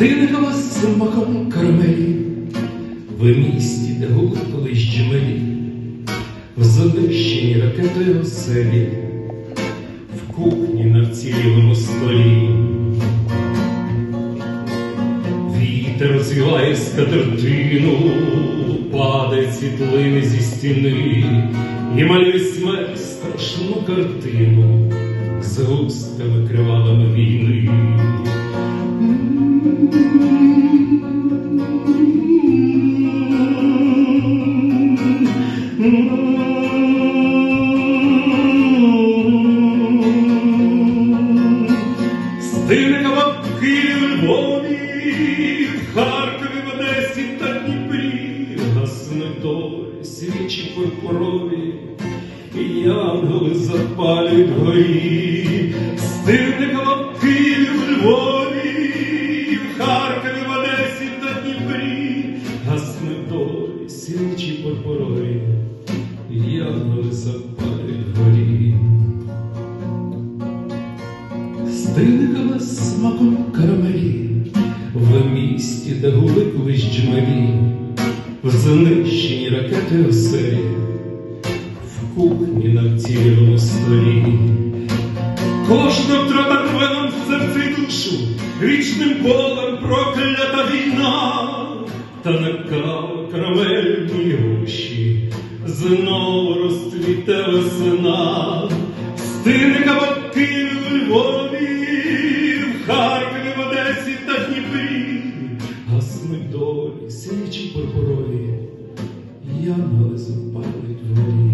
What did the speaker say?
Стине вас смаком карамелі, в місті, де гули колись джмелі, в знищеній ракетою оселі, в кухні на вцілілому столі. Вітер розвіває скатертину, падає світлини зі стіни і малює смерть страшну картину з густими кривавими війни. Кабаки в Львові, в Харкові, в Одесі та Дніпрі, гасне долі, свічі пурпурові, і янголи запалюють горі. Стине кабаки в Львові, в Харкові, в Одесі та Дніпрі, гасне долі, свічі пурпурові, і янголи запалюють горі. Стиникала смаком карамелі, в місті, де гули колись джмелі, в знищеній ракети оселі, в кухні на вцілілому столі. Кожна втрата рве нам в серці душу, вічним болем проклята війна, та на каву карамельні гуші знову розцвіте весна, стине Струмить долі, я на лесу запалюють в горі.